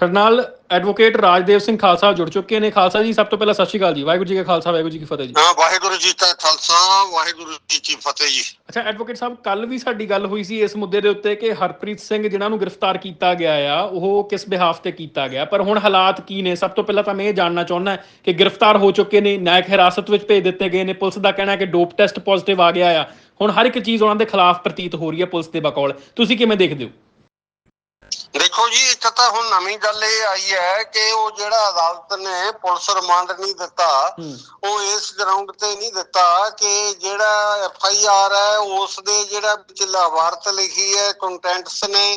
ਸਾਡੇ ਨਾਲ ਐਡਵੋਕੇਟ ਰਾਜਦੇਵ ਸਿੰਘ ਖਾਲਸਾ ਜੁੜ ਚੁੱਕੇ ਨੇ। ਖਾਲਸਾ ਜੀ ਸਭ ਤੋਂ ਪਹਿਲਾਂ ਸਤਿ ਸ਼੍ਰੀ ਅਕਾਲ ਜੀ। ਵਾਹਿਗੁਰੂ ਜੀ ਕਾ ਖਾਲਸਾ ਵਾਹਿਗੁਰੂ ਜੀ ਕੀ ਫਤਿਹ ਜੀ। ਹਾਂ ਵਾਹਿਗੁਰੂ ਜੀ ਕਾ ਖਾਲਸਾ ਵਾਹਿਗੁਰੂ ਜੀ ਕੀ ਫਤਿਹ ਜੀ। ਅੱਛਾ ਐਡਵੋਕੇਟ ਸਾਹਿਬ ਕੱਲ ਵੀ ਸਾਡੀ ਗੱਲ ਹੋਈ ਸੀ ਇਸ ਮੁੱਦੇ ਦੇ ਉੱਤੇ ਕਿ ਹਰਪ੍ਰੀਤ ਸਿੰਘ ਜਿਨ੍ਹਾਂ ਨੂੰ ਗ੍ਰਿਫਤਾਰ ਕੀਤਾ ਗਿਆ ਆ ਉਹ ਕਿਸ ਬਿਹਾਫ ਤੇ ਕੀਤਾ ਗਿਆ? ਪਰ ਹੁਣ ਹਾਲਾਤ ਕੀ ਨੇ? ਸਭ ਤੋਂ ਪਹਿਲਾਂ ਤਾਂ ਮੈਂ ਇਹ ਜਾਣਨਾ ਚਾਹੁੰਦਾ ਕਿ ਗ੍ਰਿਫਤਾਰ ਹੋ ਚੁੱਕੇ ਨੇ ਨਿਆਇਕ ਹਿਰਾਸਤ ਵਿੱਚ ਭੇਜ ਦਿੱਤੇ ਗਏ ਨੇ। ਪੁਲਿਸ ਦਾ ਕਹਿਣਾ ਹੈ ਕਿ ਡੋਪ ਟੈਸਟ ਪੋਜ਼ਿਟਿਵ ਆ ਗਿਆ ਆ। ਹੁਣ ਹਰ ਇੱਕ ਚੀਜ਼ ਉਹਨਾਂ ਦੇ ਖਿਲਾਫ ਪ੍ਰਤੀਤ ਹੋ ਰਹੀ ਹੈ ਪੁਲਿਸ ਦੇ ਬਕੌਲ। ਤੁਸੀਂ ਕਿਵੇਂ ਦੇਖਦੇ ਹੋ? ਦੇਖੋ ਜੀ ਇੱਕ ਤਾਂ ਹੁਣ ਨਵੀਂ ਗੱਲ ਇਹ ਆਈ ਹੈ ਕਿ ਉਹ ਜਿਹੜਾ ਅਦਾਲਤ ਨੇ ਪੁਲਿਸ ਰਿਮਾਂਡ ਨਹੀਂ ਦਿੱਤਾ ਉਹ ਇਸ ਗਰਾਊਂਡ ਤੇ ਨਹੀਂ ਦਿੱਤਾ ਕਿ ਜਿਹੜਾ ਐਫ ਆਈ ਆਰ ਹੈ ਉਸ ਦੇ ਜਿਹੜਾ ਵਿੱਚ ਲਾਵਾਰਤ ਲਿਖੀ ਹੈ ਕੰਟੈਂਟਸ ਨੇ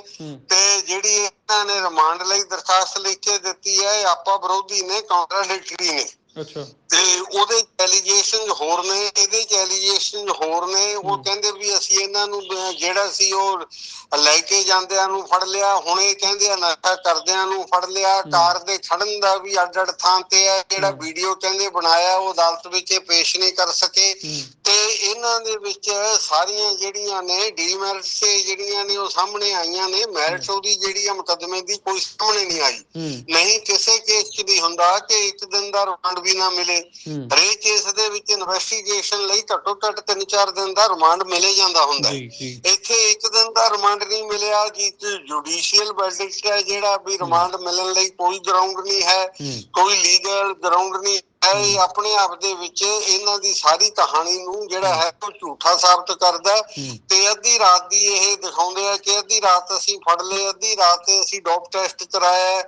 ਤੇ ਜਿਹੜੀ ਇਹਨਾਂ ਨੇ ਰਿਮਾਂਡ ਲਈ ਦਰਖਾਸਤ ਲਿਖ ਕੇ ਦਿੱਤੀ ਹੈ ਆਪਾ ਵਿਰੋਧੀ ਨੇ ਕਾਉਂਟਰਡਿਕਟਰੀ ਨੇ। ਅੱਛਾ ਤੇ ਉਹਦੇ ਐਲੀਗੇਸ਼ਨ ਹੋਰ ਨੇ ਇਹਦੇ ਚ ਐਲੀਗੇਸ਼ਨ ਹੋਰ ਨੇ ਉਹ। ਕਹਿੰਦੇ ਵੀ ਅਸੀਂ ਇਹਨਾਂ ਨੂੰ ਜਿਹੜਾ ਸੀ ਉਹ ਲੈ ਕੇ ਜਾਂਦਿਆਂ ਨੂੰ ਫੜ ਲਿਆ ਹੁਣ ਇਹ ਕਹਿੰਦੇ ਆ ਨਸ਼ਾ ਕਰਦਿਆਂ ਨੂੰ ਫੜ ਲਿਆ। ਕਾਰ ਦੇ ਖੜਨ ਦਾ ਵੀ ਅੱਡ ਅੱਡ ਥਾਂ ਤੇ ਹੈ ਜਿਹੜਾ। ਵੀਡੀਓ ਕਹਿੰਦੇ ਬਣਾਇਆ ਉਹ ਅਦਾਲਤ ਵਿੱਚ ਇਹ ਪੇਸ਼ ਨਹੀਂ ਕਰ ਸਕੇ ਤੇ ਇਹਨਾਂ ਦੇ ਵਿੱਚ ਸਾਰੀਆਂ ਜਿਹੜੀਆਂ ਨੇ ਡੀਮੈਰਿਟਸ ਜਿਹੜੀਆਂ ਨੇ ਉਹ ਸਾਹਮਣੇ ਆਈਆਂ ਨੇ ਮੈਰਿਟ ਉਹਦੀ ਜਿਹੜੀ ਆ ਮੁਕੱਦਮੇ ਦੀ ਕੋਈ ਸਾਹਮਣੇ ਨਹੀਂ ਆਈ ਨਹੀਂ ਕਿਸੇ ਕੇਸ 'ਚ ਵੀ ਹੁੰਦਾ ਕਿ ਇੱਕ ਦਿਨ ਦਾ ਰਿਮਾਂਡ ਵੀ ਨਾ ਮਿਲੇ। ਹਰੇਕ ਕੇਸ ਦੇ ਵਿੱਚ ਇਨਵੈਸਟੀਗੇਸ਼ਨ ਲਈ ਘੱਟੋ ਘੱਟ 3-4 ਦਿਨ ਦਾ ਰਿਮਾਂਡ ਮਿਲੇ ਜਾਂਦਾ ਹੁੰਦਾ ਇੱਥੇ ਇੱਕ ਦਿਨ ਦਾ ਰਿਮਾਂਡ ਨਹੀਂ ਮਿਲਿਆ ਜੀ ਜੁਡੀਸ਼ੀਅਲ ਵਰਡਿਕਟ ਹੈ ਜਿਹੜਾ ਵੀ ਰਿਮਾਂਡ ਮਿਲਣ ਲਈ ਕੋਈ ਗਰਾਊਂਡ ਨਹੀਂ ਹੈ ਕੋਈ ਲੀਗਲ ਗਰਾਊਂਡ ਨਹੀਂ ਇਹ ਆਪਣੇ ਆਪ ਦੇ ਵਿੱਚ ਇਹਨਾਂ ਦੀ ਸਾਰੀ ਕਹਾਣੀ ਨੂੰ ਜਿਹੜਾ ਹੈ। ਉਹ ਝੂਠਾ ਸਾਬਤ ਕਰਦਾ ਤੇ ਅੱਧੀ ਰਾਤ ਦੀ ਇਹ ਦਿਖਾਉਂਦੇ ਆ ਕਿ ਅੱਧੀ ਰਾਤ ਅਸੀਂ ਫੜ ਲਏ ਅੱਧੀ ਰਾਤ ਤੇ ਅਸੀਂ ਡੋਪ ਟੈਸਟ ਕਰਾਇਆ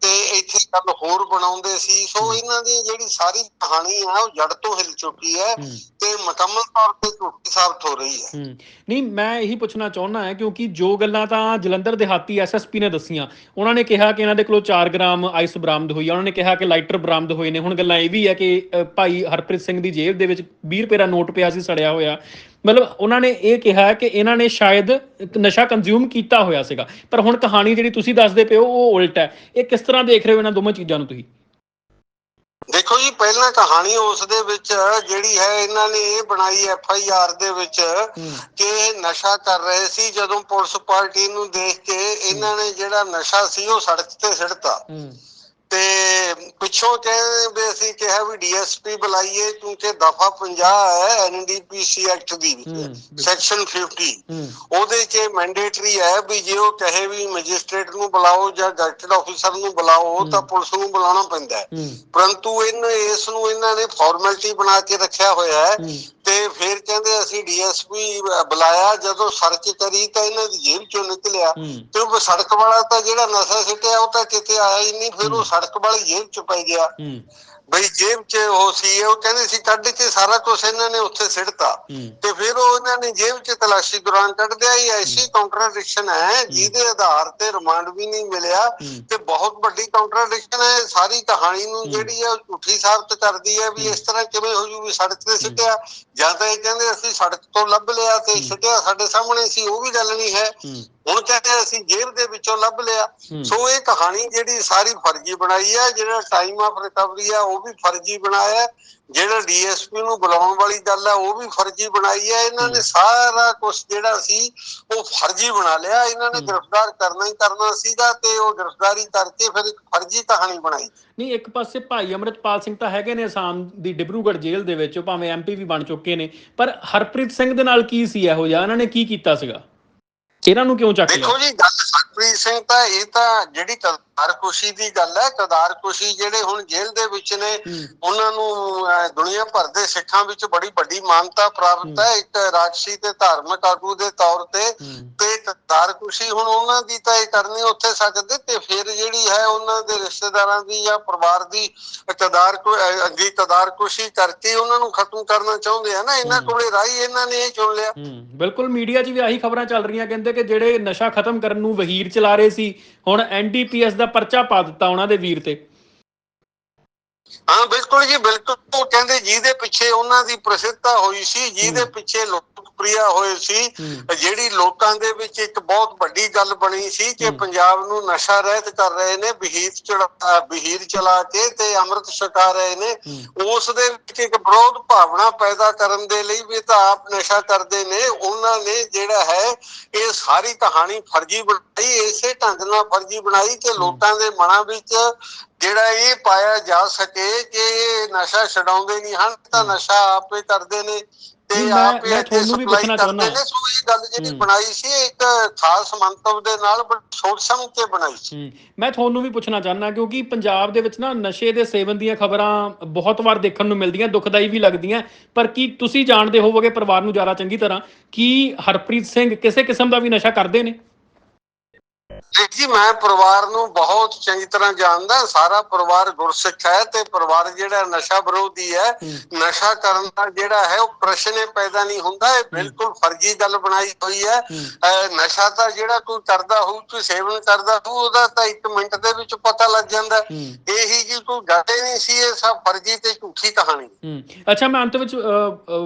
ਤੇ ਇੱਥੇ ਗੱਲ ਹੋਰ ਬਣਾਉਂਦੇ ਸੀ। ਸੋ ਇਹਨਾਂ ਦੀ ਜਿਹੜੀ ਸਾਰੀ ਕਹਾਣੀ ਆ ਉਹ ਜੜ ਤੋਂ ਹਿਲ ਚੁੱਕੀ ਹੈ ਤੇ ਮੁਕੰਮਲ ਤੌਰ ਤੇ ਝੂਠੀ ਸਾਬਤ ਹੋ ਰਹੀ ਹੈ। ਹੂੰ। ਨਹੀਂ ਮੈਂ ਇਹੀ ਪੁੱਛਣਾ ਚਾਹੁੰਦਾ ਹਾਂ ਕਿਉਂਕਿ ਜੋ ਗੱਲਾਂ ਤਾਂ ਜਲੰਧਰ ਦੇਹਾਤੀ ਐਸਐਸਪੀ ਨੇ ਦੱਸੀਆਂ ਉਹਨਾਂ ਨੇ ਕਿਹਾ ਕਿ ਇਹਨਾਂ ਦੇ ਕੋਲੋਂ 4 ਗ੍ਰਾਮ ਆਈਸ ਬਰਾਮਦ ਹੋਈ ਆ ਉਹਨਾਂ ਨੇ ਕਿਹਾ ਕਿ ਲਾਈਟਰ ਬਰਾਮਦ ਹੋਏ ਨੇ ਹੁਣ ਗੱਲਾਂ ਇਹ ਵੀ ਹੈ ਕਿ ਭਾਈ ਹਰਪ੍ਰੀਤ ਸਿੰਘ ਦੀ ਜੇਬ ਦੇ ਵਿੱਚ 20 ਰੁਪਏ ਦਾ ਨੋਟ ਪਿਆ ਸੀ ਸੜਿਆ ਹੋਇਆ। ਮਤਲਬ ਉਹਨਾਂ ਨੇ ਇਹ ਕਿਹਾ ਕਿ ਇਹਨਾਂ ਨੇ ਸ਼ਾਇਦ ਨਸ਼ਾ ਕੰਜ਼ਿਊਮ ਕੀਤਾ ਹੋਇਆ ਸੀਗਾ। ਪਰ ਹੁਣ ਕਹਾਣੀ ਜਿਹੜੀ ਤੁਸੀਂ ਦੱਸਦੇ ਪਏ ਹੋ ਉਹ ਉਲਟ ਹੈ। ਇਹ ਕਿਸ ਤਰ੍ਹਾਂ ਦੇਖ ਰਹੇ ਹੋ ਇਹਨਾਂ ਦੋਵਾਂ ਚੀਜ਼ਾਂ ਨੂੰ ਤੁਸੀਂ? ਦੇਖੋ ਜੀ ਪਹਿਲਾਂ ਕਹਾਣੀ ਉਸ ਦੇ ਵਿੱਚ ਜਿਹੜੀ ਹੈ ਇਹਨਾਂ ਨੇ ਇਹ ਬਣਾਈ ਐਫ ਆਈ ਆਰ ਦੇ ਵਿੱਚ ਕਿ ਨਸ਼ਾ ਕਰ ਰਹੇ ਸੀ ਜਦੋਂ ਪੁਲਿਸ ਪਾਰਟੀ ਨੂੰ ਦੇਖ ਕੇ ਇਹਨਾਂ ਨੇ ਜਿਹੜਾ ਨਸ਼ਾ ਸੀ ਉਹ ਸੜਕ ਤੇ ਸਿੱਟਤਾ। ਹੂੰ। ਤੇ ਪਿੱਛੋਂ ਕਹਿੰਦੇ ਅਸੀਂ ਕਿਹਾ ਵੀ ਡੀਐਸਪੀ ਬੁਲਾਈਏ ਕਿਉਂਕਿ ਦਫਾ 50 ਹੈ ਐਨਡੀਪੀਸੀ ਐਕਟ ਦੀ ਸੈਕਸ਼ਨ 50 ਹੂੰ। ਉਹਦੇ 'ਚ ਮੈਂਡੇਟਰੀ ਹੈ ਵੀ ਜੇ ਉਹ ਕਹੇ ਵੀ ਮੈਜਿਸਟ੍ਰੇਟ ਨੂੰ ਬੁਲਾਓ ਜਾਂ ਗਜ਼ਟਡ ਆਫੀਸਰ ਨੂੰ ਬੁਲਾਓ ਤਾਂ। ਪੁਲਿਸ ਨੂੰ ਬੁਲਾਉਣਾ ਪੈਂਦਾ ਹੈ। ਪਰੰਤੂ ਇਹਨ ਇਸ ਨੂੰ ਇਹਨਾਂ ਨੇ ਫਾਰਮੈਲਿਟੀ ਬਣਾ ਕੇ ਰੱਖਿਆ ਹੋਇਆ ਹੂੰ। ਤੇ ਫਿਰ ਕਹਿੰਦੇ ਅਸੀਂ ਡੀਐਸਪੀ ਬੁਲਾਇਆ ਜਦੋਂ ਸਰਚ ਕਰੀ ਤਾਂ ਇਹਨਾਂ ਦੀ ਜੇਬ ਚੋਂ ਨਿਕਲਿਆ। ਤੇ ਉਹ ਸੜਕ ਵਾਲਾ ਤਾਂ ਜਿਹੜਾ ਨਸ਼ਾ ਸਿੱਟਿਆ ਉਹ ਤਾਂ ਕਿਤੇ ਆਇਆ ਹੀ ਨਹੀਂ ਫਿਰ ਉਹ। ਸੜਕ ਵਾਲੀ ਜੇਬ ਚ ਪੈ ਗਿਆ। ਬਈ ਜੇਬ ਚ ਉਹ ਸੀ ਉਹ ਕਹਿੰਦੇ ਸੀ ਕੱਢ ਕੇ ਸਾਰਾ ਕੁਝ ਇਹਨਾਂ ਨੇ ਉੱਥੇ ਸਿੱਟਤਾ। ਹੂੰ। ਤੇ ਫਿਰ ਉਹ ਇਹਨਾਂ ਨੇ ਜੇਬ ਚ ਤਲਾਸ਼ੀ ਦੌਰਾਨ ਕੱਢਦਿਆ ਇਹ ਐਸੀ ਕਾਉਂਟਰਡਿਕਸ਼ਨ ਹੈ ਜਿਹਦੇ ਆਧਾਰ ਤੇ ਰਿਮਾਂਡ ਵੀ ਨਹੀਂ ਮਿਲਿਆ ਹੂੰ। ਤੇ ਬਹੁਤ ਵੱਡੀ ਕਾਉਂਟਰਡਿਕਸ਼ਨ ਹੈ ਸਾਰੀ ਕਹਾਣੀ ਨੂੰ ਹੂੰ। ਜਿਹੜੀ ਹੈ ਝੂਠੀ ਸਾਬਤ ਕਰਦੀ ਹੈ ਵੀ ਹੂੰ। ਇਸ ਤਰ੍ਹਾਂ ਕਿਵੇਂ ਹੋ ਜੂ ਵੀ ਸੜਕ ਤੇ ਸਿੱਟਿਆ ਜਾਂ ਤਾਂ ਇਹ ਕਹਿੰਦੇ ਅਸੀਂ ਸੜਕ ਤੋਂ ਲੱਭ ਲਿਆ ਤੇ ਹੂੰ। ਸਿੱਟਿਆ ਸਾਡੇ ਸਾਹਮਣੇ ਸੀ ਉਹ ਵੀ ਗੱਲ ਨਹੀਂ ਹੈ। ਹੂੰ। ਹੁਣ ਕਹਿੰਦੇ ਅਸੀਂ ਜੇਬ ਦੇ ਵਿੱਚੋਂ ਲੱਭ ਲਿਆ। ਸੋ ਇਹ ਕਹਾਣੀ ਜਿਹੜੀ ਸਾਰੀ ਫਰਜ਼ੀ ਬਣਾਈ ਹੈ ਜਿਹੜਾ ਟਾਈਮ ਆਫ ਰਿਕਵਰੀ ਆ ਉਹ ਵੀ ਫਰਜ਼ੀ ਬਣਾਇਆ। ਜਿਹੜਾ ਡੀਐਸਪੀ ਨੂੰ ਬੁਲਾਉਣ ਵਾਲੀ ਗੱਲ ਹੈ ਉਹ ਵੀ ਫਰਜ਼ੀ ਬਣਾਈ ਹੈ ਇਹਨਾਂ ਨੇ। ਸਾਰਾ ਕੁਝ ਜਿਹੜਾ ਸੀ ਉਹ ਫਰਜ਼ੀ ਬਣਾ ਲਿਆ। ਇਹਨਾਂ ਨੇ। ਗ੍ਰਿਫਤਾਰ ਕਰਨਾ ਹੀ ਕਰਨਾ ਸੀਗਾ ਤੇ ਉਹ ਗ੍ਰਿਫਤਾਰੀ ਕਰਕੇ ਫਿਰ ਇੱਕ ਫਰਜ਼ੀ ਕਹਾਣੀ ਬਣਾਈ। ਨਹੀਂ ਇੱਕ ਪਾਸੇ ਭਾਈ ਅਮਰਿਤਪਾਲ ਸਿੰਘ ਤਾਂ ਹੈਗੇ ਨੇ ਅਸਾਮ ਦੀ ਡਿਬਰੂਗੜ੍ਹ ਜੇਲ੍ਹ ਦੇ ਵਿੱਚ ਉਹ ਭਾਵੇਂ ਐਮਪੀ ਵੀ ਬਣ ਚੁੱਕੇ ਨੇ। ਪਰ ਹਰਪ੍ਰੀਤ ਸਿੰਘ ਦੇ ਨਾਲ ਕੀ ਸੀ ਇਹੋ ਜਿਹਾ? ਇਹਨਾਂ ਨੇ ਕੀ ਕੀਤਾ ਸੀਗਾ? ਇਹਨਾਂ ਨੂੰ ਕਿਉਂ ਚੱਕ ਲਿਆ? ਦੇਖੋ ਜੀ ਗੱਲ ਹਰਪ੍ਰੀਤ ਸਿੰਘ ਤਾਂ ਇਹ ਤਾਂ ਜਿਹੜੀ ਕਦਾਰਕੁਸ਼ੀ ਦੀ ਗੱਲ ਹੈ ਕਦਾਰਕੁਸ਼ੀ ਜਿਹੜੇ ਹੁਣ ਜੇਲ੍ਹ ਦੇ ਵਿੱਚ ਨੇ ਉਹਨਾਂ ਨੂੰ ਦੁਨੀਆ ਭਰ ਦੇ ਸਿੱਖਾਂ ਵਿੱਚ ਬੜੀ ਵੱਡੀ ਮਾਨਤਾ ਪ੍ਰਾਪਤ ਹੈ। ਇੱਕ ਰਾਜਸੀ ਤੇ ਧਾਰਮਿਕ ਆਗੂ ਦੇ ਤੌਰ ਤੇ ਤੇ ਕਦਾਰਕੁਸ਼ੀ ਹੁਣ ਉਹਨਾਂ ਦੀ ਤਾਂ ਇਹ ਕਰਨੀ ਉੱਥੇ ਸਕਦੇ ਤੇ ਫਿਰ ਜਿਹੜੀ ਹੈ ਉਹਨਾਂ ਦੇ ਰਿਸ਼ਤੇਦਾਰਾਂ ਦੀ ਜਾਂ ਪਰਿਵਾਰ ਦੀ ਕਦਾਰ ਦੀ ਕਦਾਰਕੁਸ਼ੀ ਕਰਕੇ ਉਹਨਾਂ ਨੂੰ ਖਤਮ ਕਰਨਾ ਚਾਹੁੰਦੇ ਆ ਨਾ ਇਹਨਾਂ। ਕੋਲੇ ਰਾਈ ਇਹਨਾਂ ਨੇ ਇਹ ਚੁਣ ਲਿਆ। ਬਿਲਕੁਲ ਮੀਡੀਆ 'ਚ ਵੀ ਆਹੀ ਖਬਰਾਂ ਚੱਲ ਰਹੀਆਂ ਕਹਿੰਦੇ ਕਿ ਜਿਹੜੇ ਨਸ਼ਾ ਖਤਮ ਕਰਨ ਨੂੰ ਵਹੀਰ ਚਲਾ ਰਹੇ ਸੀ, ਹੁਣ ਐਨਡੀਪੀਐਸ ਦਾ ਪਰਚਾ ਪਾ ਦਿੱਤਾ ਉਹਨਾਂ ਦੇ ਵੀਰ ਤੇ। ਹਾਂ ਬਿਲਕੁਲ ਜੀ ਬਿਲਕੁਲ। ਉਹ ਕਹਿੰਦੇ ਜਿਹਦੇ ਪਿੱਛੇ ਉਹਨਾਂ ਦੀ ਪ੍ਰਸਿੱਧਤਾ ਹੋਈ ਸੀ ਜਿਹਦੇ। ਪਿੱਛੇ ਲੋਕਪ੍ਰਿਆ ਹੋਏ ਸੀ। ਜਿਹੜੀ ਲੋਕਾਂ ਦੇ ਵਿੱਚ ਇੱਕ ਬਹੁਤ ਵੱਡੀ ਗੱਲ ਬਣੀ ਸੀ ਕਿ। ਪੰਜਾਬ ਨੂੰ ਨਸ਼ਾ ਰਹਿਤ ਕਰ ਰਹੇ ਨੇ ਬਹੀਰ ਚੜਾ ਬਹੀਰ ਚਲਾ ਕੇ ਤੇ ਅੰਮ੍ਰਿਤ ਛਕਾ ਰਹੇ ਨੇ। ਉਸ ਦੇ ਵਿੱਚ ਇੱਕ ਵਿਰੋਧ ਭਾਵਨਾ ਪੈਦਾ ਕਰਨ ਦੇ ਲਈ ਵੀ ਤਾਂ ਆਪ ਨਸ਼ਾ ਕਰਦੇ ਨੇ। ਉਹਨਾਂ ਨੇ ਜਿਹੜਾ ਹੈ ਇਹ ਸਾਰੀ ਕਹਾਣੀ ਫਰਜੀ ਬਣਾਈ ਇਸੇ ਢੰਗ ਨਾਲ ਫਰਜੀ ਬਣਾਈ ਕਿ ਲੋਕਾਂ ਦੇ ਮਨਾਂ ਵਿੱਚ ਜਿਹੜਾ ਇਹ ਪਾਇਆ ਜਾ ਸਕੇ ਕਿ ਨਸ਼ਾ ਛਡਾਉਂਦੇ ਨਹੀਂ ਹਨ ਤਾਂ। ਨਸ਼ਾ ਆਪੇ ਕਰਦੇ ਨੇ ਤੇ ਆਪੇ ਇੱਥੇ ਤੁਹਾਨੂੰ ਵੀ supply ਪੁੱਛਣਾ ਕਰਦੇ ਚਾਹੁੰਦਾ। ਨੇ। ਸੋ ਇਹ ਗੱਲ ਜਿਹੜੀ। ਬਣਾਈ ਸੀ ਇੱਕ ਖਾਸ ਮੰਤਵ ਦੇ ਨਾਲ ਸੋਚ ਸਮਝ ਕੇ ਬਣਾਈ ਸੀ ਮੈਂ ਤੁਹਾਨੂੰ ਵੀ ਪੁੱਛਣਾ ਚਾਹੁੰਦਾ ਕਿਉਂਕਿ ਪੰਜਾਬ ਦੇ ਵਿੱਚ ਨਾ ਨਸ਼ੇ ਦੇ ਸੇਵਨ ਦੀਆਂ ਖਬਰਾਂ ਬਹੁਤ ਵਾਰ ਦੇਖਣ ਨੂੰ ਮਿਲਦੀਆਂ ਦੁਖਦਾਈ ਵੀ ਲੱਗਦੀਆਂ ਪਰ ਕੀ ਤੁਸੀਂ ਜਾਣਦੇ ਹੋਵੋਗੇ ਪਰਿਵਾਰ ਨੂੰ ਜ਼ਿਆਦਾ ਚੰਗੀ ਤਰ੍ਹਾਂ ਕਿ ਹਰਪ੍ਰੀਤ ਸਿੰਘ ਕਿਸੇ ਕਿਸਮ ਦਾ ਵੀ ਨਸ਼ਾ ਕਰਦੇ ਨੇ ਜੀ ਮੈਂ ਪਰਿਵਾਰ ਨੂੰ ਬਹੁਤ ਚੰਗੀ ਤਰ੍ਹਾਂ ਜਾਣਦਾ ਸਾਰਾ ਪਰਿਵਾਰ ਗੁਰਸਿੱਖ ਹੈ ਤੇ ਪਰਿਵਾਰ ਜਿਹੜਾ ਨਸ਼ਾ ਵਿਰੋਧੀ ਹੈ ਨਸ਼ਾ ਕਰਨ ਦਾ ਜਿਹੜਾ ਹੈ ਉਹ ਪ੍ਰਸ਼ਨ ਹੀ ਪੈਦਾ ਨਹੀਂ ਹੁੰਦਾ ਇਹ ਬਿਲਕੁਲ ਫਰਜੀ ਗੱਲ ਬਣਾਈ ਹੋਈ ਹੈ। ਨਸ਼ਾ ਤਾਂ ਜਿਹੜਾ ਕੋਈ ਕਰਦਾ ਹੋਊ ਕੋਈ ਸੇਵਨ ਕਰਦਾ ਹੋਊ ਉਹਦਾ ਤਾਂ ਇੱਕ ਮਿੰਟ ਦੇ ਵਿੱਚ ਪਤਾ ਲੱਗ ਜਾਂਦਾ ਇਹੀ ਜੀ ਕੋਈ ਗੱਲ ਹੀ ਨਹੀਂ ਸੀ ਇਹ ਸਭ ਫਰਜੀ ਤੇ ਝੂਠੀ ਕਹਾਣੀ। ਅੱਛਾ ਮੈਂ ਅੰਤ ਵਿੱਚ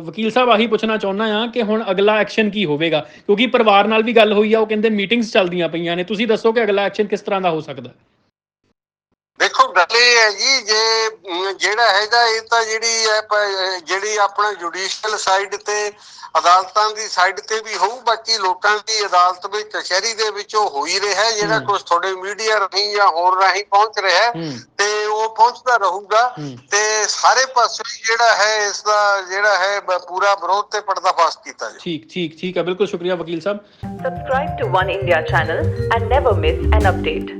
ਵਕੀਲ ਸਾਹਿਬ ਆਹੀ ਪੁੱਛਣਾ ਚਾਹੁੰਦਾ ਹਾਂ ਕਿ ਹੁਣ ਅਗਲਾ ਐਕਸ਼ਨ ਕੀ ਹੋਵੇਗਾ? ਕਿਉਂਕਿ ਪਰਿਵਾਰ ਨਾਲ ਵੀ ਗੱਲ ਹੋਈ ਆ ਉਹ ਕਹਿੰਦੇ ਮੀਟਿੰਗਸ ਚੱਲਦੀਆਂ ਪਈਆਂ ਨੇ ਤੁਸੀਂ ਦੱਸੋ ਕਿ ਅਗਲਾ ਐਕਸ਼ਨ ਕਿਸ ਤਰ੍ਹਾਂ ਦਾ ਹੋ ਸਕਦਾ ਹੈ? ਦੇਖੋ ਗੱਲ ਇਹ ਹੈ ਜੀ ਜੇ ਜਿਹੜਾ ਹੈਗਾ ਇਹ ਤਾਂ ਜਿਹੜੀ ਹੈ ਜਿਹੜੀ ਆਪਣਾ ਜੁਡੀਸ਼ੀਅਲ ਸਾਈਡ ਤੇ ਅਦਾਲਤਾਂ ਦੀ ਸਾਈਡ ਤੇ ਵੀ ਹੋਊ ਬਾਕੀ ਲੋਕਾਂ ਦੀ ਅਦਾਲਤ ਵਿੱਚ ਕਚਹਿਰੀ ਦੇ ਵਿੱਚ ਉਹ ਹੋ ਹੀ ਰਿਹਾ ਹੈ ਜਿਹੜਾ। ਕੁਝ ਤੁਹਾਡੇ ਮੀਡੀਆ ਰਾਹੀਂ ਜਾਂ ਹੋਰ ਰਾਹੀਂ ਪਹੁੰਚ ਰਿਹਾ ਤੇ ਉਹ ਪਹੁੰਚਦਾ ਰਹੂਗਾ ਤੇ ਸਾਰੇ ਪਾਸੇ ਜਿਹੜਾ ਹੈ ਇਸ ਦਾ ਜਿਹੜਾ ਹੈ ਪੂਰਾ ਵਿਰੋਧ ਤੇ ਪਰਦਾਫਾਸ਼ ਕੀਤਾ ਜਾਵੇ। ਠੀਕ ਠੀਕ ਠੀਕ ਹੈ। ਬਿਲਕੁਲ ਸ਼ੁਕਰੀਆ ਵਕੀਲ ਸਾਹਿਬ। Subscribe to One India channel and never miss an update.